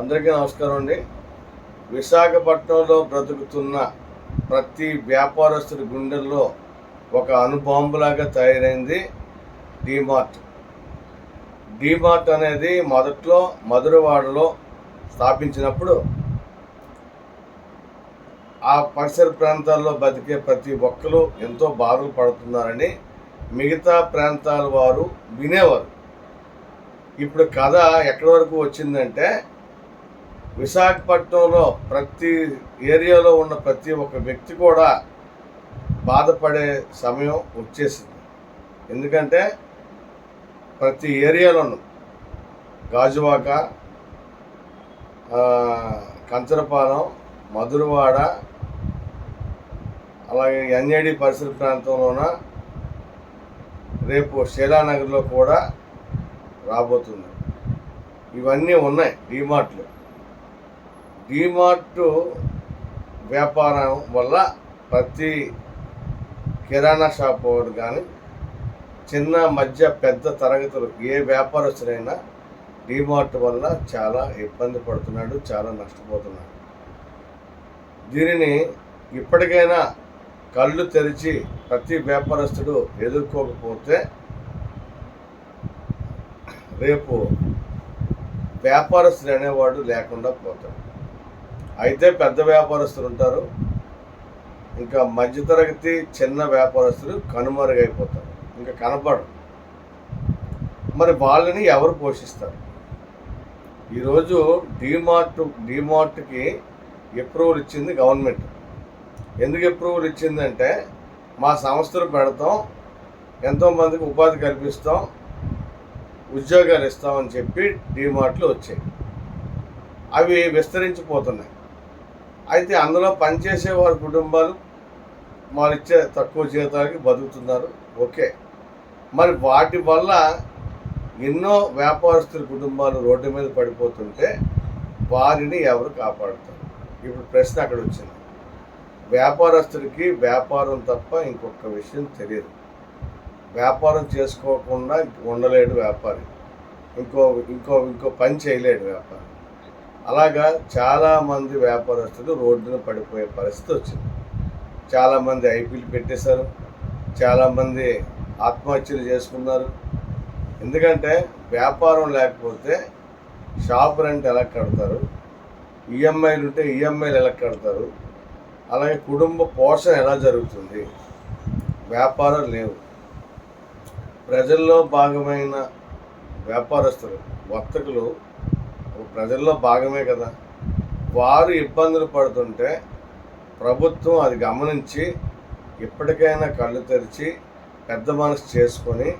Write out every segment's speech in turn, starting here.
అందరికీ నమస్కారం అండి. విశాఖపట్నంలో బ్రతుకుతున్న ప్రతి వ్యాపారస్తుడి గుండెల్లో ఒక అనుబాంబులాగా తయారైంది డీమార్ట్. డీమార్ట్ అనేది మొదట్లో మధురవాడలో స్థాపించినప్పుడు ఆ పరిసర ప్రాంతాల్లో బతికే ప్రతి ఒక్కరు ఎంతో బాధలు పడుతున్నారని మిగతా ప్రాంతాల వారు వినేవారు. ఇప్పుడు కథ ఎక్కడి వరకు వచ్చిందంటే విశాఖపట్నంలో ప్రతి ఏరియాలో ఉన్న ప్రతి ఒక్క వ్యక్తి కూడా బాధపడే సమయం వచ్చేసింది. ఎందుకంటే ప్రతి ఏరియాలోనూ గాజువాక కంచరపాలెం మధురవాడ అలాగే ఎన్ఏడి పరిసర ప్రాంతంలోన రేపు శీలానగర్లో కూడా రాబోతుంది. ఇవన్నీ ఉన్నాయి డీమార్ట్లు. డీమార్ట్ వ్యాపారం వల్ల ప్రతి కిరాణా షాప్ వాడు కానీ చిన్న మధ్య పెద్ద తరగతులు ఏ వ్యాపారస్తులైనా డీమార్ట్ వల్ల చాలా ఇబ్బంది పడుతున్నాడు చాలా నష్టపోతున్నాడు. దీనిని ఇప్పటికైనా కళ్ళు తెరిచి ప్రతి వ్యాపారస్తుడు ఎదుర్కోకపోతే రేపు వ్యాపారస్తులు అనేవాడు లేకుండా పోతాడు. అయితే పెద్ద వ్యాపారస్తులు ఉంటారు. ఇంకా మధ్యతరగతి చిన్న వ్యాపారస్తులు కనుమరుగైపోతారు. ఇంకా కనపడరు. మరి వాళ్ళని ఎవరు పోషిస్తారు? ఈరోజు డీమార్ట్ డీమార్ట్కి అప్రూవల్ ఇచ్చింది గవర్నమెంట్. ఎందుకు అప్రూవల్ ఇచ్చిందంటే మా సంస్థలు పెడతాం ఎంతోమందికి ఉపాధి కల్పిస్తాం ఉద్యోగాలు ఇస్తామని చెప్పి డీమార్ట్లు వచ్చాయి. అవి విస్తరించిపోతున్నాయి. అయితే అందులో పనిచేసే వారి కుటుంబాలు వాళ్ళు ఇచ్చే తక్కువ జీతాలకి బతుకుతున్నారు. ఓకే. మరి వాటి వల్ల ఎన్నో వ్యాపారస్తుల కుటుంబాలు రోడ్డు మీద పడిపోతుంటే వారిని ఎవరు కాపాడుతారు? ఇప్పుడు ప్రశ్న అక్కడ వచ్చింది. వ్యాపారస్తుడికి వ్యాపారం తప్ప ఇంకొక విషయం తెలియదు. వ్యాపారం చేసుకోకుండా ఉండలేడు వ్యాపారి. ఇంకో ఇంకో ఇంకో పని చేయలేడు వ్యాపారి. అలాగా చాలామంది వ్యాపారస్తులు రోడ్డున పడిపోయే పరిస్థితి వచ్చింది. చాలామంది ఐపీలు పెట్టేశారు. చాలామంది ఆత్మహత్యలు చేసుకున్నారు. ఎందుకంటే వ్యాపారం లేకపోతే షాప్ రెంట్ ఎలా కడతారు? ఈఎంఐలు ఉంటే ఈఎంఐలు ఎలా కడతారు? అలాగే కుటుంబ పోషణ ఎలా జరుగుతుంది? వ్యాపారం లేవు. ప్రజల్లో భాగమైన వ్యాపారస్తులు వర్తకులు ప్రజల్లో భాగమే కదా. వారు ఇబ్బందులు పడుతుంటే ప్రభుత్వం అది గమనించి ఇప్పటికైనా కళ్ళు తెరిచి పెద్ద మనసు చేసుకొని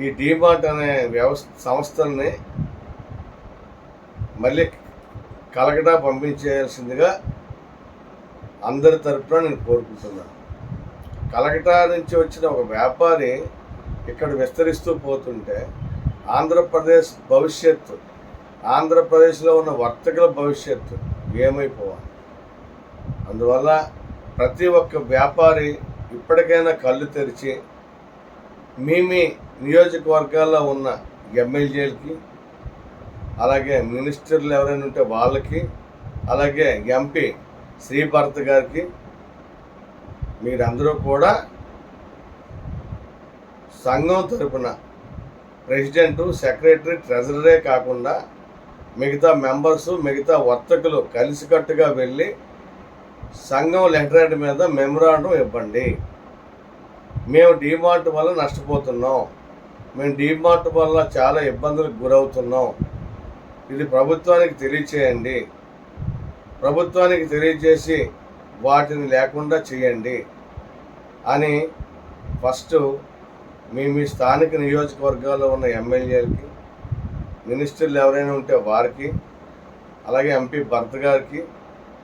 ఈ డీమార్ట్ అనే వ్యవస్థ సంస్థల్ని మళ్ళీ కలకటా పంపించేయాల్సిందిగా అందరి తరపున నేను కోరుకుంటున్నాను. కలకటా నుంచి వచ్చిన ఒక వ్యాపారి ఇక్కడ విస్తరిస్తూ పోతుంటే ఆంధ్రప్రదేశ్ భవిష్యత్తు ఆంధ్రప్రదేశ్లో ఉన్న వర్తకుల భవిష్యత్తు ఏమైపోవాలి? అందువల్ల ప్రతి ఒక్క వ్యాపారి ఇప్పటికైనా కళ్ళు తెరిచి మీ మీ నియోజకవర్గాల్లో ఉన్న ఎమ్మెల్యేలకి అలాగే మినిస్టర్లు ఎవరైనా ఉంటే వాళ్ళకి అలాగే ఎంపీ శ్రీభరత్ గారికి మీరందరూ కూడా సంఘం తరపున ప్రెసిడెంటు సెక్రటరీ ట్రెజరరే కాకుండా మిగతా మెంబర్స్ మిగతా వర్తకులు కలిసికట్టుగా వెళ్ళి సంఘం లెటర్ మీద మెమరాండం ఇవ్వండి. మేము డీమార్ట్ వల్ల నష్టపోతున్నాం. మేము డీమార్ట్ వల్ల చాలా ఇబ్బందులకు గురవుతున్నాం. ఇది ప్రభుత్వానికి తెలియచేయండి. ప్రభుత్వానికి తెలియజేసి వాటిని లేకుండా చేయండి అని ఫస్ట్ మీ మీ స్థానిక నియోజకవర్గాల్లో ఉన్న ఎమ్మెల్యేలకి మినిస్టర్లు ఎవరైనా ఉంటే వారికి అలాగే ఎంపీ భర్త గారికి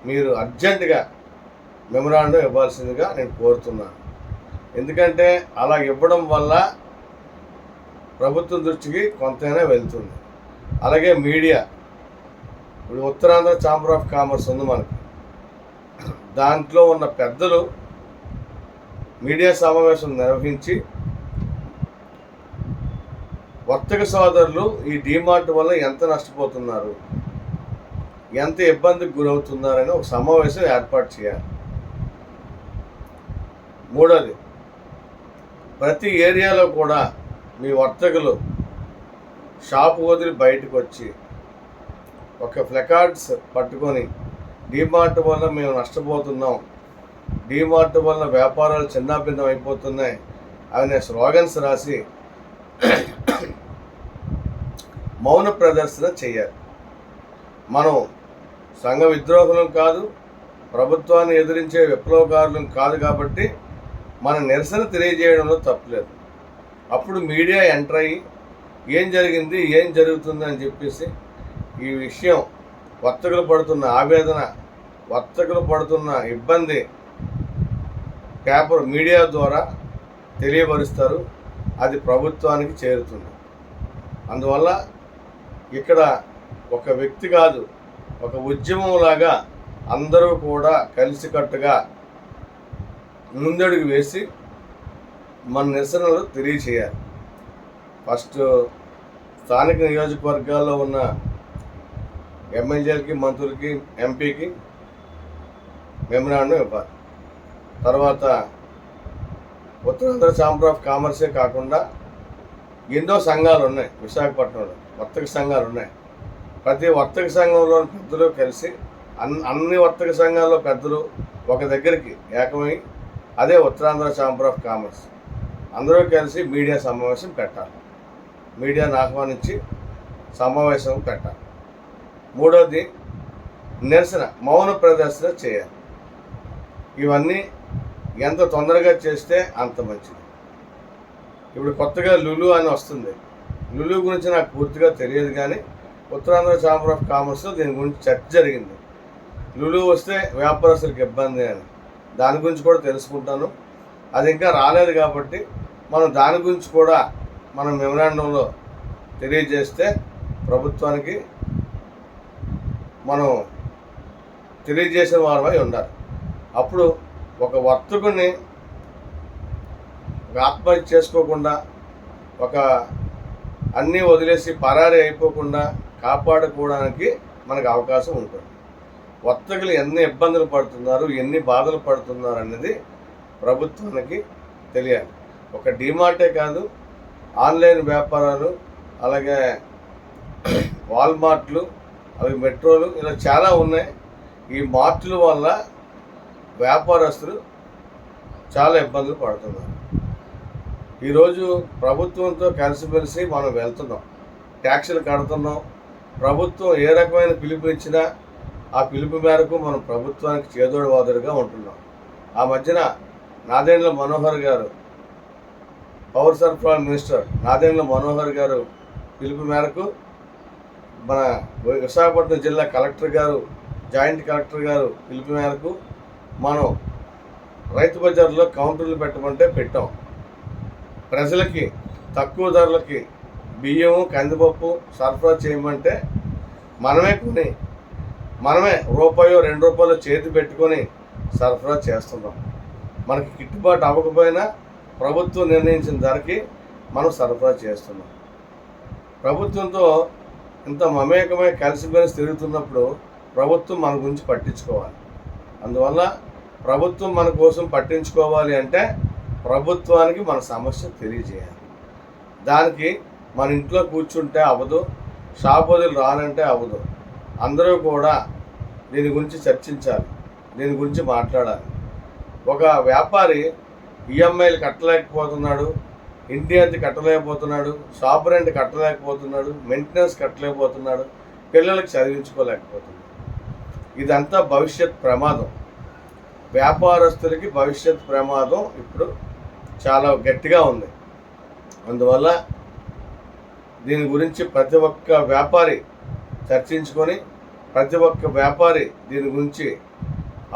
మీరు అర్జెంటుగా మెమరాండం ఇవ్వాల్సిందిగా నేను కోరుతున్నాను. ఎందుకంటే అలా ఇవ్వడం వల్ల ప్రభుత్వం దృష్టికి కొంతైనా వెళ్తుంది. అలాగే మీడియా ఇప్పుడు ఉత్తరాంధ్ర ఛాంబర్ ఆఫ్ కామర్స్ ఉంది మనకు. దాంట్లో ఉన్న పెద్దలు మీడియా సమావేశం నిర్వహించి వర్తక సోదరులు ఈ డిమార్ట్ వల్ల ఎంత నష్టపోతున్నారు? ఎంత ఇబ్బందికి గురవుతున్నారని ఒక సమావేశం ఏర్పాటు చేయాలి. మూడోది ప్రతి ఏరియాలో కూడా మీ వర్తకులు షాప్ వదిలి బయటకు వచ్చి ఒక ఫ్లెకార్డ్స్ పట్టుకొని డీమార్ట్ వల్ల మేము నష్టపోతున్నాం డీమార్ట్ వల్ల వ్యాపారాలు చిన్నాభిన్నం అయిపోతున్నాయి అనే స్లోగన్స్ రాసి మౌన ప్రదర్శన చేయాలి. మనం సంఘ విద్రోహులం కాదు ప్రభుత్వాన్ని ఎదిరించే విప్లవకారులం కాదు కాబట్టి మన నిరసన తెలియజేయడంలో తప్పులేదు అప్పుడు మీడియా ఎంటర్ అయ్యి ఏం జరిగింది ఏం జరుగుతుంది అని చెప్పేసి ఈ విషయం వర్తకులు పడుతున్న ఆవేదన వర్తకులు పడుతున్న ఇబ్బంది పేపర్ మీడియా ద్వారా తెలియపరుస్తారు అది ప్రభుత్వానికి చేరుతుంది. అందువల్ల ఇక్కడ ఒక వ్యక్తి కాదు ఒక ఉద్యమంలాగా అందరూ కూడా కలిసికట్టుగా ముందడుగు వేసి మన నిరసనలు తెలియచేయాలి. ఫస్ట్ స్థానిక నియోజకవర్గాల్లో ఉన్న ఎమ్మెల్యేలకి మంత్రులకి ఎంపీకి మెమరాండం ఇవ్వాలి. తర్వాత ఉత్తరాంధ్ర ఛాంబర్ ఆఫ్ కామర్సే కాకుండా ఎన్నో సంఘాలు ఉన్నాయి విశాఖపట్నంలో. వర్తక సంఘాలు ఉన్నాయి. ప్రతి వర్తక సంఘంలోని పెద్దలు కలిసి అన్ అన్ని వర్తక సంఘాల్లో పెద్దలు ఒక దగ్గరికి ఏకమై అదే ఉత్తరాంధ్ర ఛాంబర్ ఆఫ్ కామర్స్. అందరూ కలిసి మీడియా సమావేశం పెట్టాలి. మీడియాను ఆహ్వానించి సమావేశం పెట్టాలి. మూడవది నిరసన మౌన ప్రదర్శన చేయాలి. ఇవన్నీ ఎంత తొందరగా చేస్తే అంత మంచిది. ఇప్పుడు కొత్తగా లులు అని వస్తుంది. లులు గురించి నాకు పూర్తిగా తెలియదు కానీ ఉత్తరాంధ్ర ఛాంబర్ ఆఫ్ కామర్స్లో దీని గురించి చర్చ జరిగింది. లులు వస్తే వ్యాపారస్తులకు ఇబ్బంది అని. దాని గురించి కూడా తెలుసుకుంటాను. అది ఇంకా రాలేదు కాబట్టి మనం దాని గురించి కూడా మనం మెమరాండంలో తెలియజేస్తే ప్రభుత్వానికి మనం తెలియజేసిన వారమై ఉండాలి. అప్పుడు ఒక వర్తకుని ఆత్మహత్య చేసుకోకుండా ఒక అన్నీ వదిలేసి పరారీ అయిపోకుండా కాపాడుకోవడానికి మనకు అవకాశం ఉంటుంది. వర్తకులు ఎన్ని ఇబ్బందులు పడుతున్నారు ఎన్ని బాధలు పడుతున్నారు అనేది ప్రభుత్వానికి తెలియాలి. ఒక డిమార్టే కాదు ఆన్లైన్ వ్యాపారాలు అలాగే వాల్మార్ట్లు అలాగే మెట్రోలు ఇలా చాలా ఉన్నాయి. ఈ మార్టుల వల్ల వ్యాపారస్తులు చాలా ఇబ్బందులు పడుతున్నారు. ఈరోజు ప్రభుత్వంతో కలిసిమెలిసి మనం వెళ్తున్నాం. ట్యాక్సులు కడుతున్నాం. ప్రభుత్వం ఏ రకమైన పిలుపు ఇచ్చినా ఆ పిలుపు మేరకు మనం ప్రభుత్వానికి చేదోడు వాదుడుగా ఉంటున్నాం. ఆ మధ్యన నాదేండ్ల మనోహర్ గారు పవర్ సరఫరా మినిస్టర్ నాదేండ్ల మనోహర్ గారు పిలుపు మేరకు మన విశాఖపట్నం జిల్లా కలెక్టర్ గారు జాయింట్ కలెక్టర్ గారు పిలుపు మేరకు మనం రైతు బజార్లో కౌంటర్లు పెట్టమంటే పెట్టాం. ప్రజలకి తక్కువ ధరలకి బియ్యము కందిపప్పు సరఫరా చేయమంటే మనమే కొని మనమే రూపాయో రెండు రూపాయలు చేతి పెట్టుకొని సరఫరా చేస్తున్నాం. మనకి గిట్టుబాటు అవ్వకపోయినా ప్రభుత్వం నిర్ణయించిన ధరకి మనం సరఫరా చేస్తున్నాం. ప్రభుత్వంతో ఇంత మమేకమై కలిసిమెలిసి తిరుగుతున్నప్పుడు ప్రభుత్వం మన గురించి పట్టించుకోవాలి. అందువల్ల ప్రభుత్వం మన కోసం పట్టించుకోవాలి అంటే ప్రభుత్వానికి మన సమస్య తెలియజేయాలి. దానికి మన ఇంట్లో కూర్చుంటే అవ్వదు షాప్ వదిలి రానంటే అవ్వదు. అందరూ కూడా దీని గురించి చర్చించాలి దీని గురించి మాట్లాడాలి. ఒక వ్యాపారి ఈఎంఐలు కట్టలేకపోతున్నాడు ఇంటి అద్దె కట్టలేకపోతున్నాడు షాప్ రెంట్ కట్టలేకపోతున్నాడు మెయింటెనెన్స్ కట్టలేకపోతున్నాడు పిల్లలకి చదివించుకోలేకపోతున్నాడు. ఇదంతా భవిష్యత్ ప్రమాదం. వ్యాపారస్తులకి భవిష్యత్ ప్రమాదం ఇప్పుడు చాలా గట్టిగా ఉంది. అందువల్ల దీని గురించి ప్రతి ఒక్క వ్యాపారి చర్చించుకొని ప్రతి ఒక్క వ్యాపారి దీని గురించి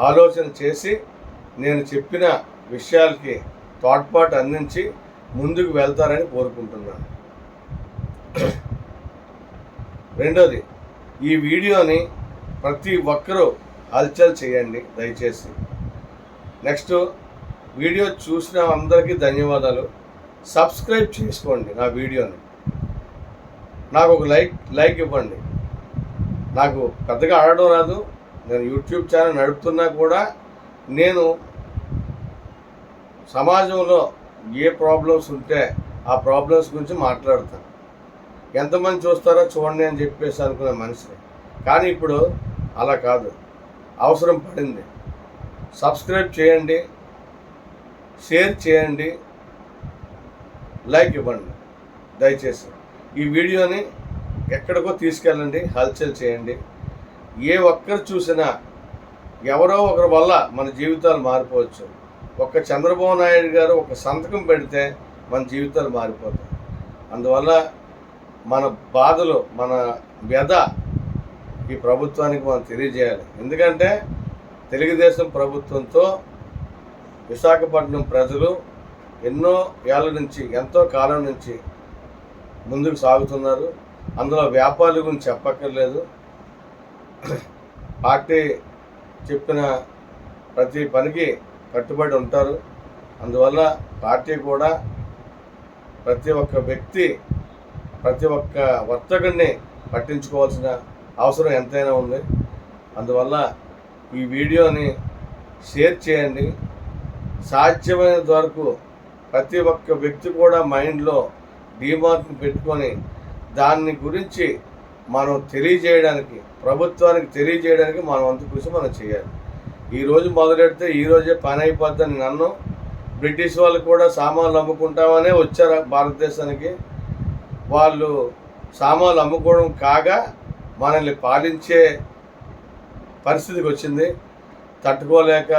ఆలోచన చేసి నేను చెప్పిన విషయాలకి తోడ్పాటు అందించి ముందుకు వెళ్తారని కోరుకుంటున్నాను. రెండోది ఈ వీడియోని ప్రతి ఒక్కరూ హల్చల్ చేయండి దయచేసి. నెక్స్ట్ వీడియో చూసిన అందరికీ ధన్యవాదాలు. సబ్స్క్రైబ్ చేసుకోండి నా వీడియోని. నాకు ఒక లైక్ లైక్ ఇవ్వండి. నాకు పెద్దగా ఆడడం రాదు. నేను యూట్యూబ్ ఛానల్ నడుపుతున్నా కూడా నేను సమాజంలో ఏ ప్రాబ్లమ్స్ ఉంటే ఆ ప్రాబ్లమ్స్ గురించి మాట్లాడతాను. ఎంతమంది చూస్తారో చూడండి అని చెప్పేసి అనుకునే మనిషిని. కానీ ఇప్పుడు అలా కాదు. అవసరం పడింది. సబ్స్క్రైబ్ చేయండి. షేర్ చేయండి లైక్ ఇవ్వండి దయచేసి. ఈ వీడియోని ఎక్కడికో తీసుకెళ్ళండి హల్చల్ చేయండి. ఏ ఒక్కరు చూసినా ఎవరో ఒకరి వల్ల మన జీవితాలు మారిపోవచ్చు. ఒక్క చంద్రబాబు నాయుడు గారు ఒక సంతకం పెడితే మన జీవితాలు మారిపోతాయి. అందువల్ల మన బాధలు మన వ్యధ ఈ ప్రభుత్వానికి మనం తెలియజేయాలి. ఎందుకంటే తెలుగుదేశం ప్రభుత్వంతో విశాఖపట్నం ప్రజలు ఎన్నో ఏళ్ళ నుంచి ఎంతో కాలం నుంచి ముందుకు సాగుతున్నారు. అందులో వ్యాపారుల గురించి చెప్పక్కర్లేదు. పార్టీ చెప్పిన ప్రతి పనికి కట్టుబడి ఉంటారు. అందువల్ల పార్టీ కూడా ప్రతి ఒక్క వ్యక్తి ప్రతి ఒక్క వర్తకుడిని పట్టించుకోవాల్సిన అవసరం ఎంతైనా ఉంది. అందువల్ల ఈ వీడియోని షేర్ చేయండి. సాధ్యమైనంత వరకు ప్రతి ఒక్క వ్యక్తి కూడా మైండ్లో డీమార్క్ని పెట్టుకొని దాన్ని గురించి మనం తెలియజేయడానికి ప్రభుత్వానికి తెలియజేయడానికి మనం అంత కృషి మనం చేయాలి. ఈరోజు మొదలెడితే ఈరోజే పని అయిపోద్దని నన్ను బ్రిటిష్ వాళ్ళు కూడా సామాన్లు అమ్ముకుంటామనే వచ్చారు భారతదేశానికి. వాళ్ళు సామాన్లు అమ్ముకోవడం కాగా మనల్ని పాలించే పరిస్థితికి వచ్చింది. తట్టుకోలేక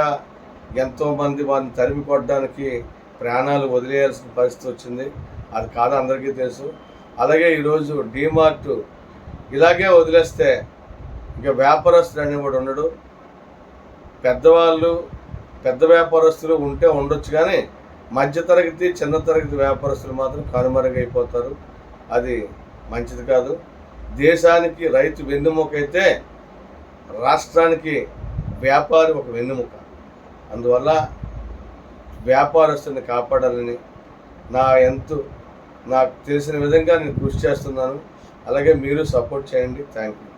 ఎంతోమంది వారిని తరిమి కొట్టడానికి ప్రాణాలు వదిలేయాల్సిన పరిస్థితి వచ్చింది. అది కాదు అందరికీ తెలుసు. అలాగే ఈరోజు డీమార్ట్ ఇలాగే వదిలేస్తే ఇక వ్యాపారస్తుడు అనేవాడు ఉండడు. పెద్దవాళ్ళు పెద్ద వ్యాపారస్తులు ఉంటే ఉండొచ్చు కానీ మధ్యతరగతి చిన్న తరగతి వ్యాపారస్తులు మాత్రం కనుమరుగైపోతారు. అది మంచిది కాదు. దేశానికి రైతు వెన్నుముక అయితే రాష్ట్రానికి వ్యాపారి ఒక వెన్నుముక. అందువల్ల వ్యాపారస్తుని కాపాడాలని నా ఎంతు నాకు తెలిసిన విధంగా నేను కృషి చేస్తున్నాను. అలాగే మీరు సపోర్ట్ చేయండి. Thank you